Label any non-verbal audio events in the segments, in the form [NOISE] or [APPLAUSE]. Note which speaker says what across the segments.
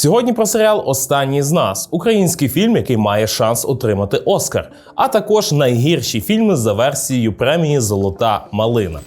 Speaker 1: Сьогодні про серіал Останній з нас український фільм, який має шанс отримати Оскар, а також найгірші фільми за версією премії Золота малина.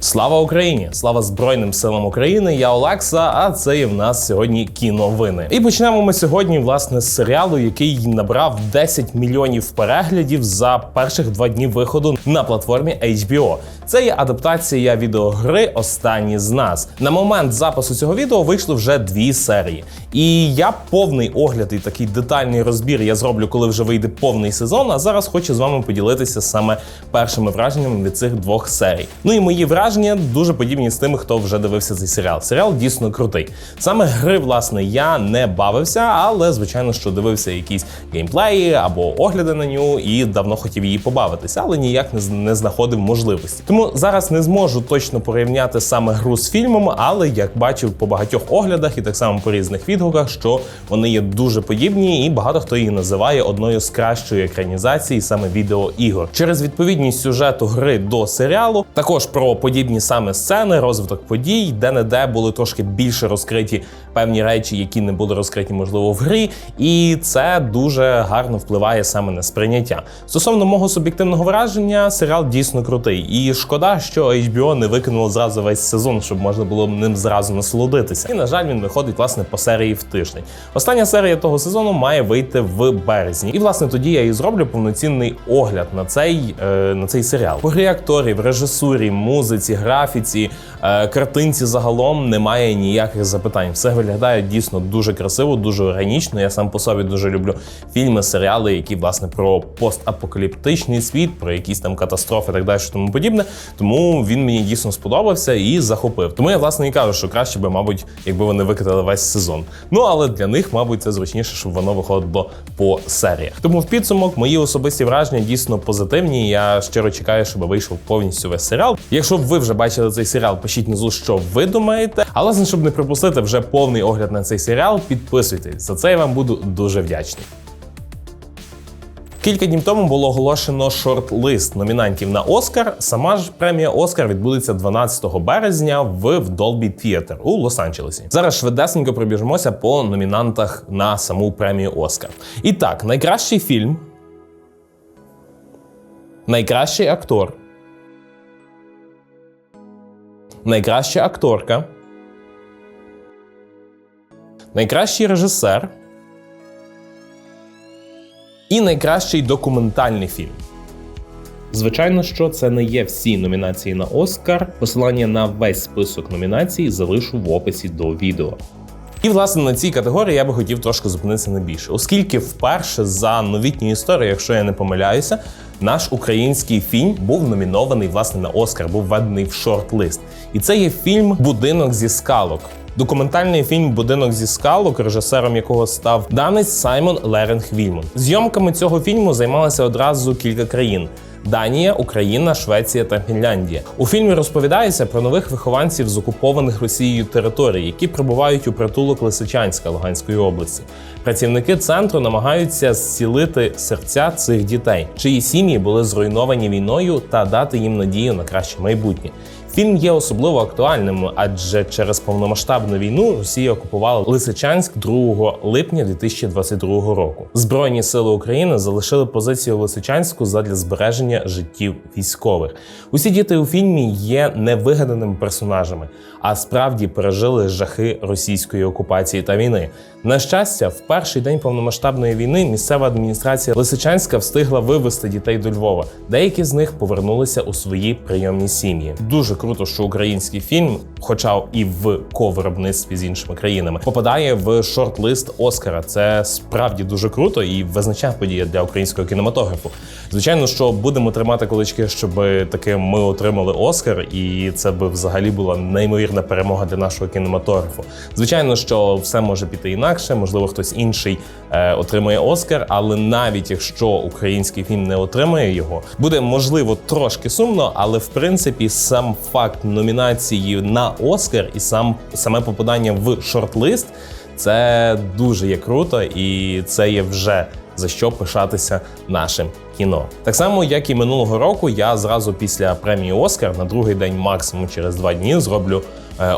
Speaker 1: Слава Україні! Слава Збройним силам України! Я Олекса. А це є в нас сьогодні кіновини. І почнемо ми сьогодні власне з серіалу, який набрав 10 мільйонів переглядів за перших два дні виходу на платформі HBO. Це є адаптація відеогри Останні з нас. На момент запису цього відео вийшли вже дві серії. І я повний огляд і такий детальний розбір я зроблю, коли вже вийде повний сезон. А зараз хочу з вами поділитися саме першими враженнями від цих двох серій. Ну і мої враження дуже подібні з тими, хто вже дивився цей серіал. Серіал дійсно крутий. Саме гри, власне, я не бавився, але звичайно, що дивився якісь геймплеї або огляди на нього і давно хотів її побавитися, але ніяк не знаходив можливості. Тому зараз не зможу точно порівняти саме гру з фільмом, але як бачив по багатьох оглядах і так само по різних відгуках, що вони є дуже подібні, і багато хто її називає одною з кращої екранізацій саме відеоігор. Через відповідність сюжету гри до серіалу, також про подібні саме сцени, розвиток подій, де не де були трошки більше розкриті певні речі, які не були розкриті, можливо, в грі, і це дуже гарно впливає саме на сприйняття. Стосовно мого суб'єктивного враження, серіал дійсно крутий. І шкода, що HBO не викинуло зразу весь сезон, щоб можна було ним зразу насолодитися. І на жаль, він виходить власне по серії в тиждень. Остання серія того сезону має вийти в березні. І власне тоді я і зроблю повноцінний огляд на цей, е, на цей серіал. По грі акторів, режисурі, музиці, графіці, е, картинці загалом немає ніяких запитань. Все виглядає дійсно дуже красиво, дуже органічно. Я сам по собі дуже люблю фільми, серіали, які власне про постапокаліптичний світ, про якісь там катастрофи, так далі, тому подібне. Тому він мені дійсно сподобався і захопив. Тому я власне і кажу, що краще би, мабуть, якби вони викатали весь сезон. Ну але для них, мабуть, це зручніше, щоб воно виходило по серіях. Тому в підсумок мої особисті враження дійсно позитивні. Я щиро чекаю, щоб вийшов повністю весь серіал. Якщо ви вже бачили цей серіал, пишіть внизу, що ви думаєте. Але щоб не пропустити вже повний огляд на цей серіал, підписуйтесь. За це я вам буду дуже вдячний. Кілька днів тому було оголошено шорт-лист номінантів на Оскар. Сама ж премія Оскар відбудеться 12 березня в Dolby Theatre у Лос-Анджелесі. Зараз швидесенько пробіжимося по номінантах на саму премію Оскар. І так, найкращий фільм, найкращий актор, найкраща акторка, найкращий режисер і найкращий документальний фільм. Звичайно, що це не є всі номінації на Оскар. Посилання на весь список номінацій залишу в описі до відео. І власне на цій категорії я би хотів трошки зупинитися на більше, оскільки вперше за новітню історію, якщо я не помиляюся, наш український фільм був номінований власне на Оскар, був введений в шорт-лист. І це є фільм Будинок зі скалок. Документальний фільм Будинок зі скалок, режисером якого став данець Саймон Леренг Вільмон. Зйомками цього фільму займалися одразу кілька країн. Данія, Україна, Швеція та Фінляндія. У фільмі розповідається про нових вихованців з окупованих Росією територій, які прибувають у притулок Лисичанська Луганської області. Працівники центру намагаються зцілити серця цих дітей, чиї сім'ї були зруйновані війною, та дати їм надію на краще майбутнє. Фільм є особливо актуальним, адже через повномасштабну війну Росія окупувала Лисичанськ 2 липня 2022 року. Збройні сили України залишили позицію в Лисичанську задля збереження життів військових. Усі діти у фільмі є невигаданими персонажами, а справді пережили жахи російської окупації та війни. На щастя, в перший день повномасштабної війни місцева адміністрація Лисичанська встигла вивезти дітей до Львова. Деякі з них повернулися у свої прийомні сім'ї. Дуже круто, що український фільм, хоча і в ковиробництві з іншими країнами, попадає в шорт-лист Оскара. Це справді дуже круто і визначна подія для українського кінематографу. Звичайно, що будемо тримати кулички, щоб таки ми отримали Оскар, і це би взагалі була неймовірна перемога для нашого кінематографу. Звичайно, що все може піти інакше, можливо, хтось інший е, отримує Оскар, але навіть якщо український фільм не отримає його, буде можливо трошки сумно, але в принципі сам факт номінації на Оскар і сам саме попадання в шорт-лист це дуже є круто, і це є вже за що пишатися нашим кіно. Так само, як і минулого року, я зразу після премії Оскар на другий день, максимум через два дні, зроблю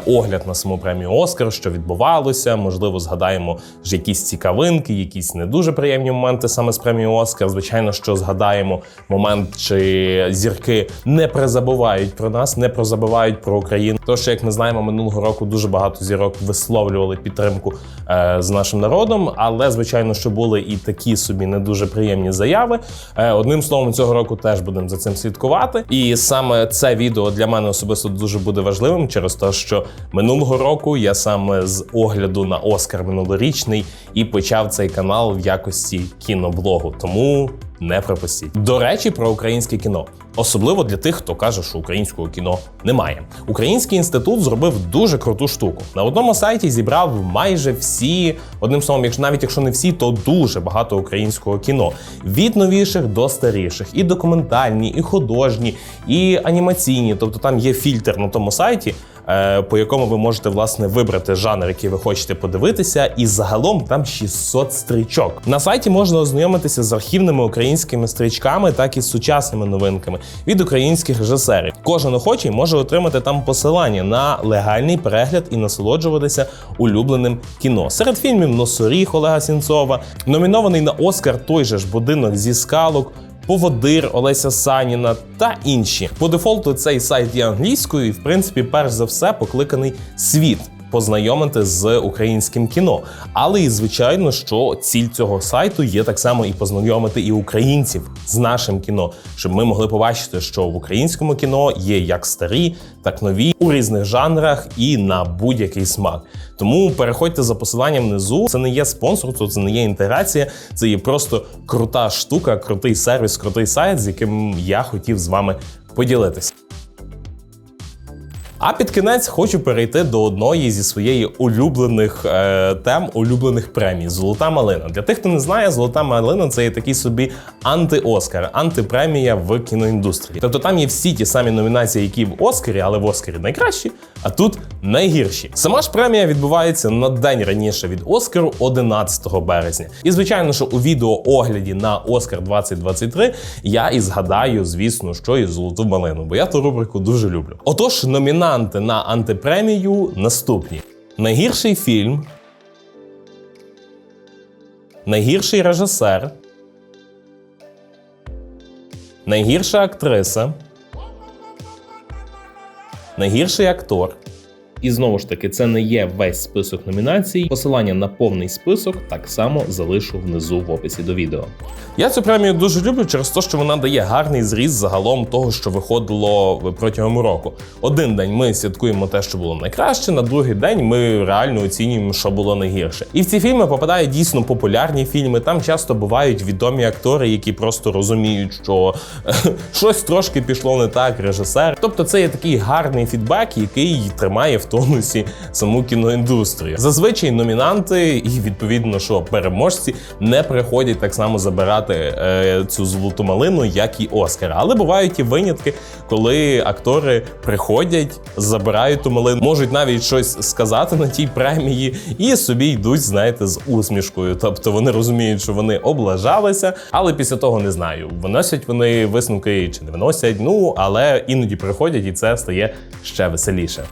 Speaker 1: огляд на саму премію Оскар, що відбувалося. Можливо, згадаємо ж якісь цікавинки, якісь не дуже приємні моменти саме з премії Оскар. Звичайно, що згадаємо момент, чи зірки не призабувають про нас, не прозабувають про Україну. То що, як ми знаємо, минулого року дуже багато зірок висловлювали підтримку е, з нашим народом, але звичайно, що були і такі собі не дуже приємні заяви. Е, одним словом, цього року теж будемо за цим слідкувати. І саме це відео для мене особисто дуже буде важливим через те, що минулого року я саме з огляду на Оскар минулорічний і почав цей канал в якості кіноблогу. Тому не пропустіть. До речі, про українське кіно. Особливо для тих, хто каже, що українського кіно немає. Український інститут зробив дуже круту штуку. На одному сайті зібрав майже всі, одним словом, якщо навіть якщо не всі, то дуже багато українського кіно від новіших до старіших, і документальні, і художні, і анімаційні. Тобто там є фільтр на тому сайті. Е, По якому ви можете власне вибрати жанр, який ви хочете подивитися, і загалом там 600 стрічок. На сайті можна ознайомитися з архівними українськими стрічками, так і з сучасними новинками від українських режисерів. Кожен охочий може отримати там посилання на легальний перегляд і насолоджуватися улюбленим кіно. Серед фільмів Носоріг Олега Сінцова, номінований на Оскар той же ж будинок зі скалок. Поводир Олеся Саніна та інші. По дефолту цей сайт є англійською, і в принципі, перш за все, покликаний світ. Познайомити з українським кіно, але і звичайно, що ціль цього сайту є так само і познайомити і українців з нашим кіно, щоб ми могли побачити, що в українському кіно є як старі, так нові у різних жанрах і на будь-який смак. Тому переходьте за посиланням внизу. Це не є спонсорство, це не є інтеграція, це є просто крута штука, крутий сервіс, крутий сайт, з яким я хотів з вами поділитися. А під кінець хочу перейти до одної зі своєї улюблених е, тем, улюблених премій Золота малина. Для тих, хто не знає, золота малина це є такий собі анти-Оскар, антипремія в кіноіндустрії. Тобто там є всі ті самі номінації, які в Оскарі, але в Оскарі найкращі, а тут найгірші. Сама ж премія відбувається на день раніше від Оскару, 11 березня. І звичайно, що у відео огляді на Оскар 2023 я і згадаю, звісно, що і золоту малину, бо я ту рубрику дуже люблю. Отож, номінації номінанти на антипремію наступні: найгірший фільм, найгірший режисер, найгірша актриса, найгірший актор. І знову ж таки, це не є весь список номінацій. Посилання на повний список так само залишу внизу в описі до відео. Я цю премію дуже люблю через те, що вона дає гарний зріз загалом того, що виходило протягом року. Один день ми святкуємо те, що було найкраще, на другий день ми реально оцінюємо, що було найгірше. І в ці фільми попадають дійсно популярні фільми. Там часто бувають відомі актори, які просто розуміють, що [LAUGHS] щось трошки пішло не так, режисер. Тобто, це є такий гарний фідбек, який тримає в тонусі саму кіноіндустрію. Зазвичай номінанти і відповідно, що переможці не приходять так само забирати е, цю золоту малину, як і Оскар. Але бувають і винятки, коли актори приходять, забирають ту малину, можуть навіть щось сказати на тій премії, і собі йдуть, знаєте, з усмішкою. Тобто вони розуміють, що вони облажалися, але після того не знаю, виносять вони висновки чи не виносять. Ну але іноді приходять, і це стає ще веселіше.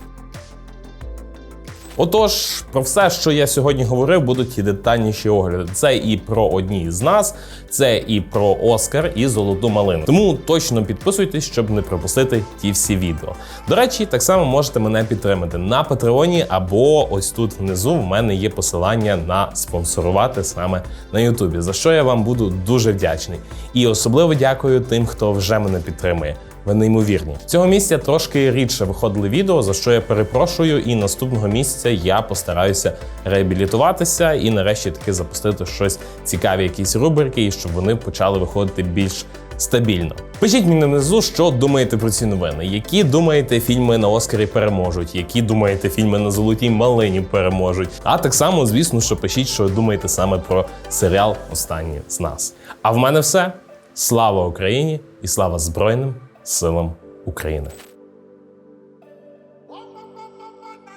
Speaker 1: Отож, про все, що я сьогодні говорив, будуть і детальніші огляди. Це і про одні з нас, це і про Оскар і золоту малину. Тому точно підписуйтесь, щоб не пропустити ті всі відео. До речі, так само можете мене підтримати на Патреоні або ось тут внизу в мене є посилання на спонсорувати саме на Ютубі, за що я вам буду дуже вдячний. І особливо дякую тим, хто вже мене підтримує. Ви неймовірні. Цього місця трошки рідше виходили відео, за що я перепрошую. І наступного місяця я постараюся реабілітуватися і нарешті таки запустити щось цікаві, якісь рубрики, і щоб вони почали виходити більш стабільно. Пишіть мені внизу, що думаєте про ці новини, які думаєте, фільми на Оскарі переможуть, які думаєте, фільми на золотій малині переможуть. А так само, звісно, що пишіть, що думаєте саме про серіал Останні з нас. А в мене все. Слава Україні і слава Збройним силам України.